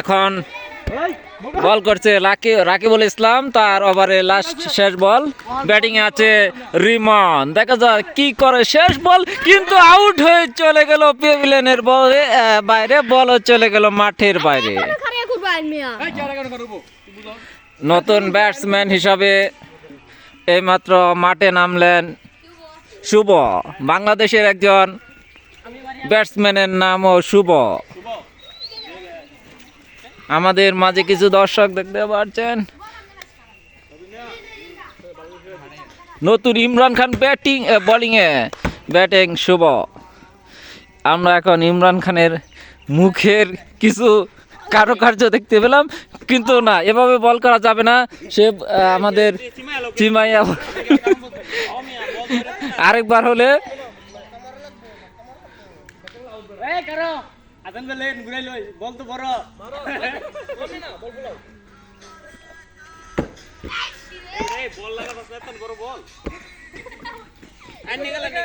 এখন বল করছে রাকি রাকিবুল ইসলাম, তার ওভারে লাস্ট শেষ বল। ব্যাটিং এ আছে রিমন। দেখা যায় কি করে শেষ বল, কিন্তু আউট হয়ে চলে গেল পেভিলেনের বলে বাইরে। বল চলে গেল মাঠের বাইরে। নতুন ব্যাটসম্যান হিসাবে এইমাত্র মাঠে নামলেন শুভ। বাংলাদেশের একজন ব্যাটসম্যানের নামও শুভ। আমাদের মাঝে কিছু দর্শক দেখতে পাচ্ছেন। নতুন ইমরান খান ব্যাটিং বোলিংয়ে ব্যাটিং শুভ। আমরা এখন ইমরান খানের মুখের কিছু কারুকার্য দেখতে পেলাম, কিন্তু না, এভাবে বল করা যাবে না। সে আমাদের আরেকবার হলে আদান বেলে ঘুরাই লই বল তো বড়। বল। লাগা বসে বড় বল। আর আরে লাগা